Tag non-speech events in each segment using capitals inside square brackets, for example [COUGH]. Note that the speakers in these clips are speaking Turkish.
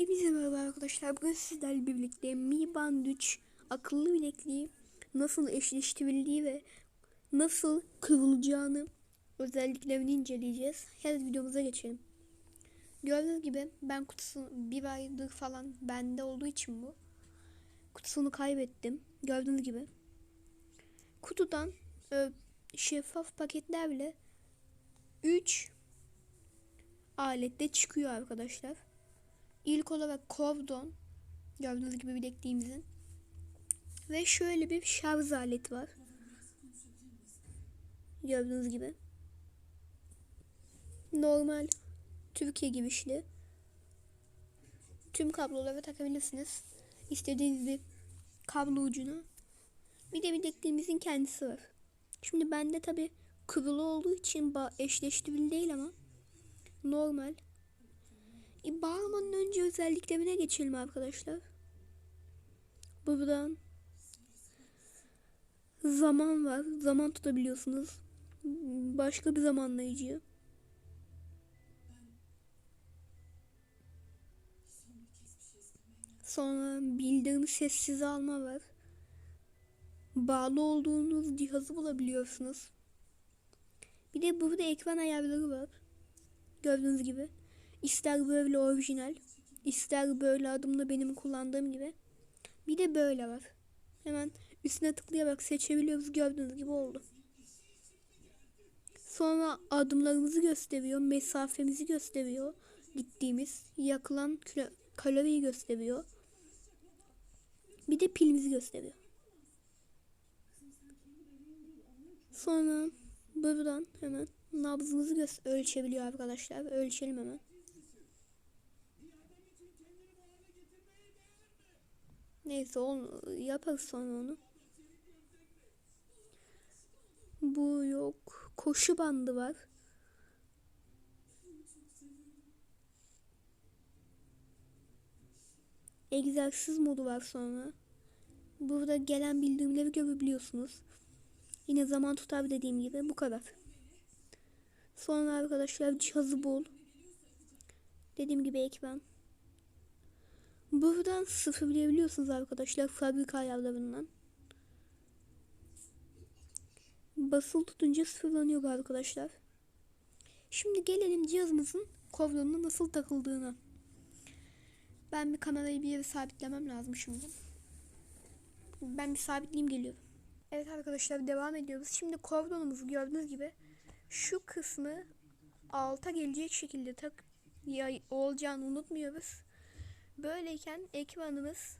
Hepinize merhaba arkadaşlar. Bugün sizlerle birlikte Mi Band 3 akıllı bilekliği nasıl eşleştirildiği ve nasıl kırılacağını özelliklerini inceleyeceğiz. Hadi videomuza geçelim. Gördüğünüz gibi ben kutusunu bir aydır falan bende olduğu için bu. Kutusunu kaybettim. Gördüğünüz gibi. Kutudan e, şeffaf paketler bile 3 alette çıkıyor arkadaşlar. İlk olarak kordon gördüğünüz gibi bilekliğimizin ve şöyle bir şarj aleti var. Gördüğünüz gibi. Normal Türkiye girişli. Tüm kabloları takabilirsiniz. İstediğiniz bir kablo ucuna. Bir de bilekliğimizin kendisi var. Şimdi bende tabi kıvrılı olduğu için eşleştirili değil ama normal e, bağlamanın önce özelliklerine geçelim arkadaşlar. Buradan zaman var. Zaman tutabiliyorsunuz. Başka bir zamanlayıcı. Sonra bildirim sessiz alma var. Bağlı olduğunuz cihazı bulabiliyorsunuz. Bir de burada ekran ayarları var. Gördüğünüz gibi. İster böyle orijinal, ister böyle adımla benim kullandığım gibi. Bir de böyle var. Hemen üstüne tıklayarak seçebiliyoruz. Gördüğünüz gibi oldu. Sonra adımlarımızı gösteriyor, mesafemizi gösteriyor. Gittiğimiz yakılan kaloriyi gösteriyor. Bir de pilimizi gösteriyor. Sonra buradan hemen nabzımızı ölçebiliyor arkadaşlar. Ölçelim hemen. Neyse onu yaparız sonra onu. Bu yok. Koşu bandı var. Egzersiz modu var sonra. Burada gelen bildirimleri görebiliyorsunuz. Yine zaman tutar dediğim gibi bu kadar. Sonra arkadaşlar cihazı bul. Dediğim gibi ekran. Buradan sıfırlayabiliyorsunuz arkadaşlar fabrika ayarlarından. Basılı tutunca sıfırlanıyor arkadaşlar. Şimdi gelelim cihazımızın kovronuna nasıl takıldığına. Ben bir kamerayı bir yere sabitlemem lazım şimdi. Ben bir sabitleyeyim geliyorum. Evet arkadaşlar devam ediyoruz. Şimdi kordonumuzu gördüğünüz gibi şu kısmı alta gelecek şekilde tak ya olacağını unutmuyoruz. Böyleyken ekranımız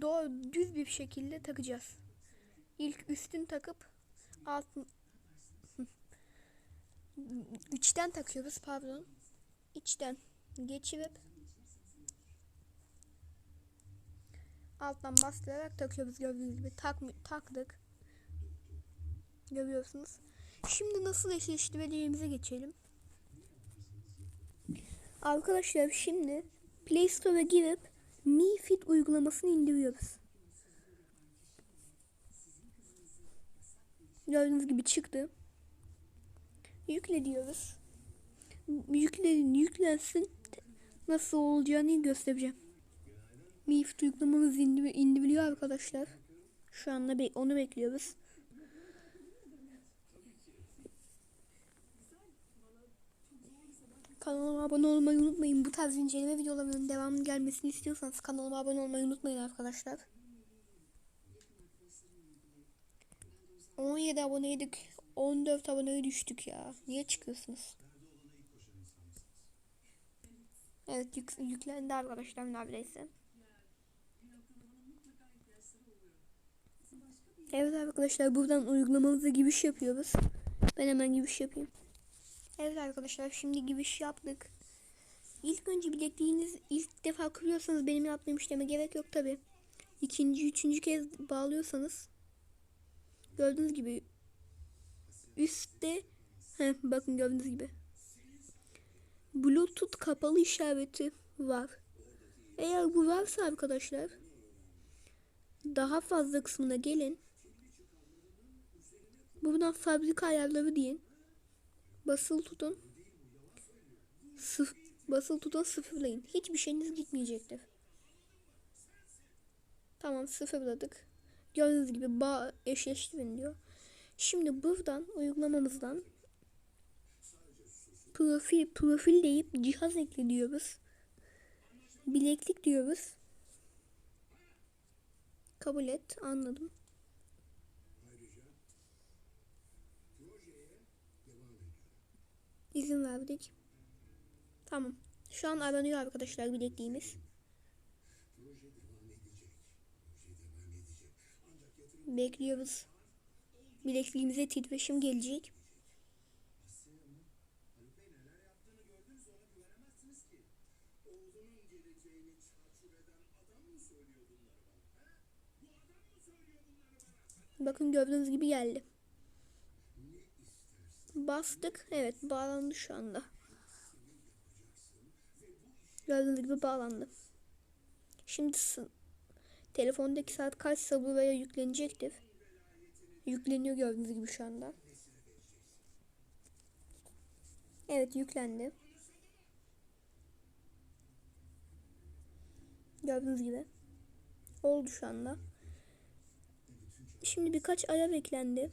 doğru düz bir şekilde takacağız. İlk üstün takıp alt [LAUGHS] içten takıyoruz pardon. İçten geçirip alttan bastırarak takıyoruz gördüğünüz gibi. Tak, taktık. Görüyorsunuz. Şimdi nasıl eşleştireceğimize geçelim. Arkadaşlar şimdi Play Store'a girip Mi Fit uygulamasını indiriyoruz. Gördüğünüz gibi çıktı. Yükle diyoruz. Yüklerin yüklensin nasıl olacağını göstereceğim. Mi Fit uygulamamız indiriliyor arkadaşlar. Şu anda onu bekliyoruz. Kanalıma abone olmayı unutmayın. Bu tarz inceleme videolarının devamının gelmesini istiyorsanız kanalıma abone olmayı unutmayın arkadaşlar. 17 aboneydik. 14 aboneye düştük ya. Niye çıkıyorsunuz? Evet yük yüklendi arkadaşlar neredeyse. Evet arkadaşlar buradan uygulamamıza giriş yapıyoruz. Ben hemen giriş yapayım. Evet arkadaşlar şimdi giriş yaptık. İlk önce bilekliğiniz ilk defa kuruyorsanız benim yaptığım işleme gerek yok tabi. İkinci, üçüncü kez bağlıyorsanız gördüğünüz gibi üstte heh, bakın gördüğünüz gibi Bluetooth kapalı işareti var. Eğer bu varsa arkadaşlar daha fazla kısmına gelin. Buradan fabrika ayarları deyin basılı tutun. Sıf Basılı tutun sıfırlayın. Hiçbir şeyiniz gitmeyecektir. Tamam sıfırladık. Gördüğünüz gibi bağ eşleştirin diyor. Şimdi buradan uygulamamızdan profil profil deyip cihaz ekle diyoruz. Bileklik diyoruz. Kabul et. Anladım. İzin verdik. Tamam. Şu an aranıyor arkadaşlar bilekliğimiz. Bekliyoruz. Bilekliğimize titreşim gelecek. Bakın gördüğünüz gibi geldi. Bastık. Evet bağlandı şu anda. Gördüğünüz gibi bağlandı. Şimdi telefondaki saat kaçsa buraya yüklenecektir. Yükleniyor gördüğünüz gibi şu anda. Evet yüklendi. Gördüğünüz gibi. Oldu şu anda. Şimdi birkaç ayar eklendi.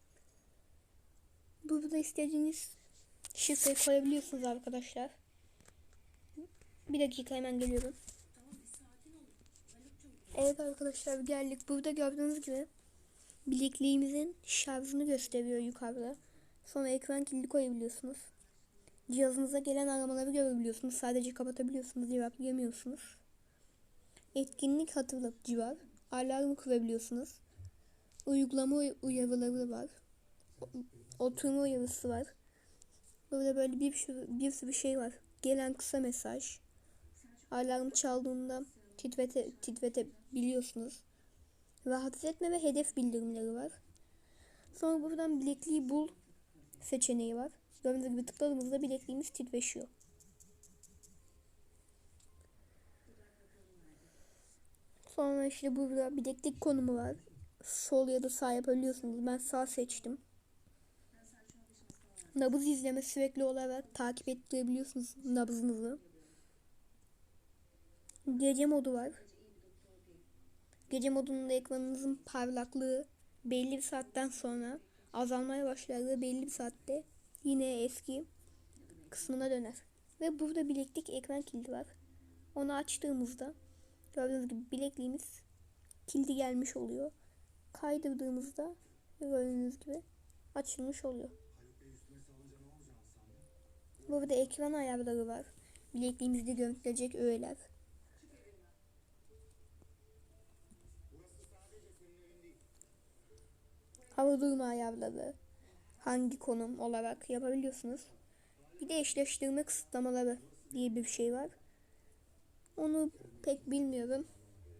Burada istediğiniz şifreyi koyabiliyorsunuz arkadaşlar. Bir dakika hemen geliyorum. Evet arkadaşlar geldik. Burada gördüğünüz gibi bilekliğimizin şarjını gösteriyor yukarıda. Sonra ekran kilidi koyabiliyorsunuz. Cihazınıza gelen aramaları görebiliyorsunuz. Sadece kapatabiliyorsunuz, cevaplayamıyorsunuz. Etkinlik hatırlatıcı var. Alarm kurabiliyorsunuz. Uygulama uy- uyarıları var. Oturma uyarısı var. Burada böyle bir sürü, bir sürü şey var. Gelen kısa mesaj. Alarm çaldığında titrete, titretebiliyorsunuz. Rahatsız etme ve hedef bildirimleri var. Sonra buradan bilekliği bul seçeneği var. Gördüğünüz gibi tıkladığımızda bilekliğimiz titreşiyor. Sonra işte burada bileklik konumu var. Sol ya da sağ yapabiliyorsunuz. Ben sağ seçtim. Nabız izleme sürekli olarak takip ettirebiliyorsunuz nabzınızı. Gece modu var. Gece modunda ekranınızın parlaklığı belli bir saatten sonra azalmaya başlar ve belli bir saatte yine eski kısmına döner. Ve burada bileklik ekran kilidi var. Onu açtığımızda gördüğünüz gibi bilekliğimiz kilidi gelmiş oluyor. Kaydırdığımızda gördüğünüz gibi açılmış oluyor. Burada ekran ayarları var. Bilekliğimizde görüntülecek öğeler. Hava durumu ayarları. Hangi konum olarak yapabiliyorsunuz. Bir de eşleştirme kısıtlamaları diye bir şey var. Onu pek bilmiyorum.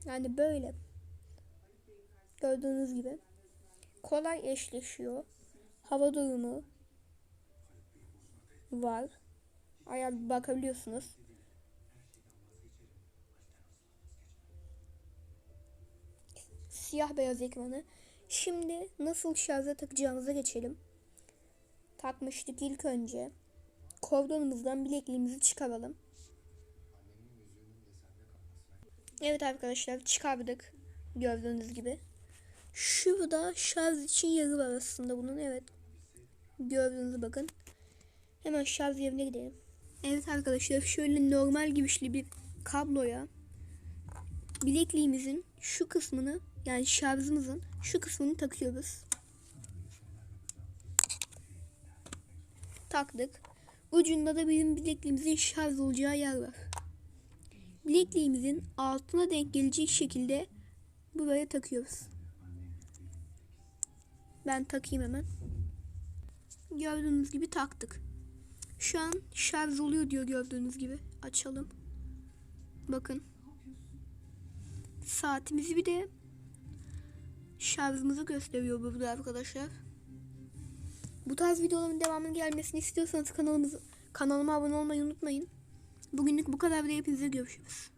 Yani böyle. Gördüğünüz gibi. Kolay eşleşiyor. Hava durumu var. Ayar bakabiliyorsunuz. Siyah beyaz ekranı. Şimdi nasıl şarja takacağımıza geçelim. Takmıştık ilk önce. Kordonumuzdan bilekliğimizi çıkaralım. Evet arkadaşlar çıkardık. Gördüğünüz gibi. Şurada şarj için yeri var aslında bunun evet. Gördüğünüz bakın. Hemen şarj yerine gidelim. Evet arkadaşlar şöyle normal girişli bir kabloya bilekliğimizin şu kısmını yani şarjımızın şu kısmını takıyoruz. Taktık. Ucunda da bizim bilekliğimizin şarj olacağı yer var. Bilekliğimizin altına denk gelecek şekilde buraya takıyoruz. Ben takayım hemen. Gördüğünüz gibi taktık. Şu an şarj oluyor diyor gördüğünüz gibi. açalım. Bakın. Saatimizi bir de şarjımızı gösteriyor burada arkadaşlar. Bu tarz videoların devamının gelmesini istiyorsanız kanalımızı kanalıma abone olmayı unutmayın. Bugünlük bu kadar da hepinize görüşürüz.